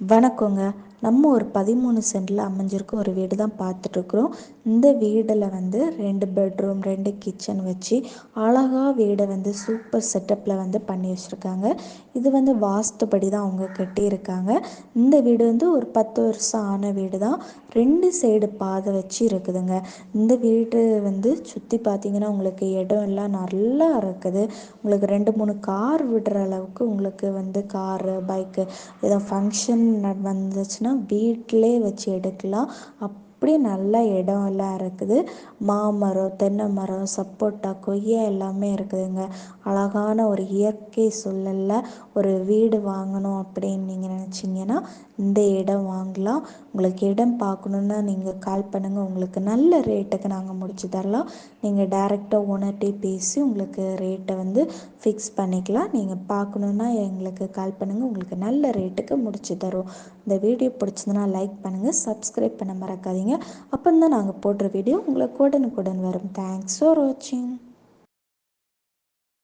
வணக்கங்க. நம்ம ஒரு பதிமூணு சென்டில் அமைஞ்சிருக்க ஒரு வீடு தான் பார்த்துட்ருக்குறோம். இந்த வீடில் வந்து ரெண்டு பெட்ரூம் ரெண்டு கிச்சன் வச்சு அழகாக வீடை வந்து சூப்பர் செட்டப்பில் வந்து பண்ணி வச்சுருக்காங்க. இது வந்து வாஸ்துபடி தான் அவங்க கட்டியிருக்காங்க. இந்த வீடு வந்து ஒரு பத்து வருஷம் ஆன வீடு தான். ரெண்டு சைடு பாதை வச்சு இருக்குதுங்க. இந்த வீடு வந்து சுற்றி பார்த்தீங்கன்னா உங்களுக்கு இடம் எல்லாம் நல்லா இருக்குது. உங்களுக்கு ரெண்டு மூணு கார் விடுற அளவுக்கு உங்களுக்கு வந்து காரு பைக்கு ஏதோ ஃபங்க்ஷன் வந்துச்சுன்னா வீட்டிலே வச்சு எடுக்கலாம். அப்படி நல்ல இடம் எல்லாம் இருக்குது. மாமரம் தென்னை மரம் சப்போட்டா கொய்யா எல்லாமே இருக்குதுங்க. அழகான ஒரு இயற்கை சூழலில் ஒரு வீடு வாங்கணும் அப்படின்னு நீங்கள் நினச்சிங்கன்னா இந்த இடம் வாங்கலாம். உங்களுக்கு இடம் பார்க்கணுன்னா நீங்கள் கால் பண்ணுங்கள் உங்களுக்கு நல்ல ரேட்டுக்கு நாங்கள் முடிச்சு தரலாம். நீங்கள் டேரெக்டாக ஓனர்கிட்டே பேசி உங்களுக்கு ரேட்டை வந்து ஃபிக்ஸ் பண்ணிக்கலாம். நீங்கள் பார்க்கணுன்னா எங்களுக்கு கால் பண்ணுங்கள் உங்களுக்கு நல்ல ரேட்டுக்கு முடிச்சு தருவோம். இந்த வீடியோ பிடிச்சதுன்னா லைக் பண்ணுங்கள் சப்ஸ்கிரைப் பண்ண மறக்காதீங்க. அப்போ தான் நாங்கள் போடுற வீடியோ உங்களுக்கு உடனுக்குடன் வரும். தேங்க்ஸ் ஃபார் வாட்சிங்